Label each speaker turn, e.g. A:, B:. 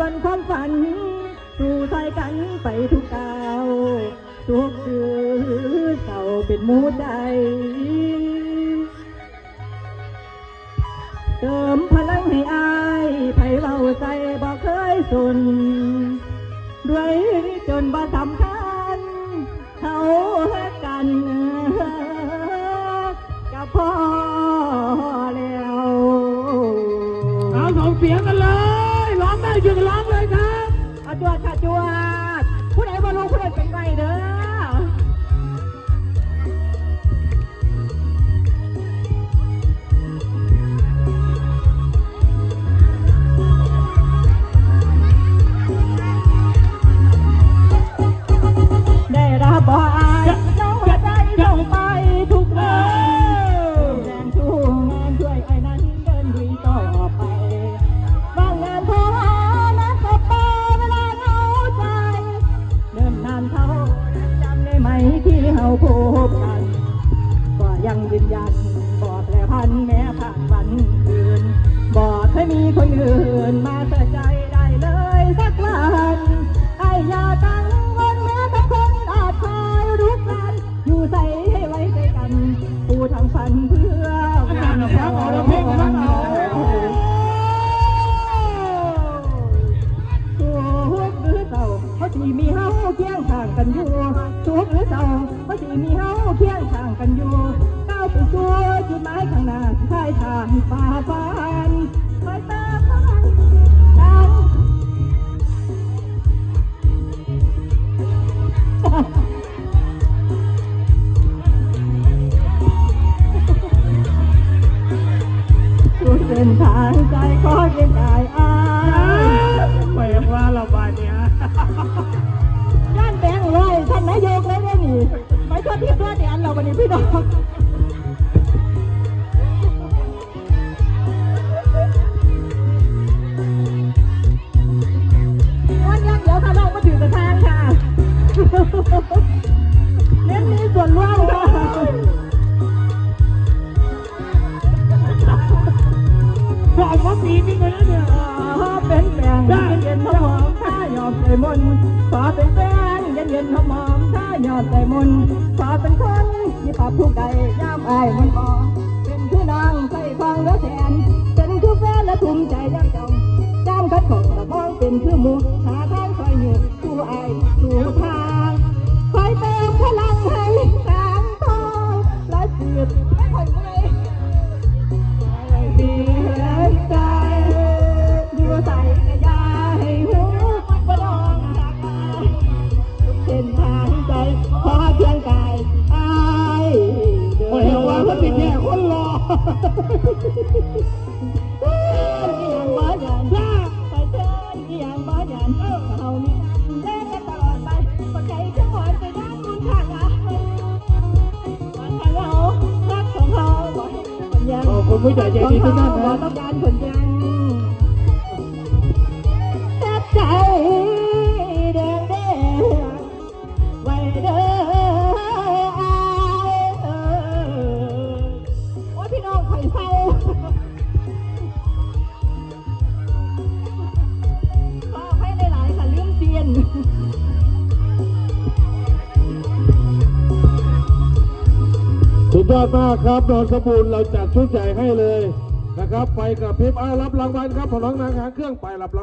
A: วนความฝัน สู่ซอยกันไปทุกก้าวทุกคือเศร้าเป็นมูใจเติมพลังให้อายไผเบาใจบอกเคยสุนด้วยจนบ่สำคัญเขากันกับพ่อแล้ว
B: เอาส่งเสียงกันเลย ร้องได้ยิงร้องเลยครับ
A: อาจวดค่ะจวดผู้ใดบ่รู้ผู้ใดเป็นไงเด้อ ยืนยันบอกแปรพันแม้ผ่านวันคืนบอกเคยมีคนอื่นมาเสียใจได้เลยสักวันไอ้ยากังวลแม้แต่คนอาจคอยรุกกันอยู่ใส่ให้ไว้ใจกันผู้ทำฝันเพื่อ
B: อาจารย์นะครัเอาเพลงครับเอา
A: ทุกข์หรือเศร้าเพราะที่มีเฮาเคียงข้างกันอยู่ทุกหรือเศร้าเพราะที่มีเฮาเคียงข้างกันอยู่ ก้าวไปสู่จุดหมายข้างหน้าที่ท้ายทางฝ่าฟันไปตามทางทางสุดเส้นทางใจขอเกียงกายอาย
B: ไปว่าเราบ้านเนี้ย
A: ย่านแบงค์เลยท่านนายกเลยเนี่ยนี่ไปทั่วที่ทั่วแดนเราวันนี้พี่น้อง เล่นมีส่วนร่วมค่ะ
B: บอกว่าปีนี้เลยนะเนี่ย
A: เป็นแฟนเย็นๆหอมถ้ายอมใจมนขอเป็นแฟนเย็นๆหอมๆถ้ายอมใจมนขอเป็นคนที่ปรับทุกใดย่ามอ อย่างบ่ยันไปเชิญอย่างบ่ยันเขามีเล่นกันตลอดไปปใจจะหอไปด้านคุณข้างอะวันข้างเรารักของเราบ่ให้คนยัง
B: ขอบคุณผู้ใหญ่ใจดีทุกท่านนะ
A: ต้องการคนยัง ดยอ
B: ดมากครับนอนสบูรณ์เราจัดชุดใหญ่ให้เลยนะครับ ไปกับพิบเอารับรางวัลครับของน้องนางหางเครื่องไปรับรางวัล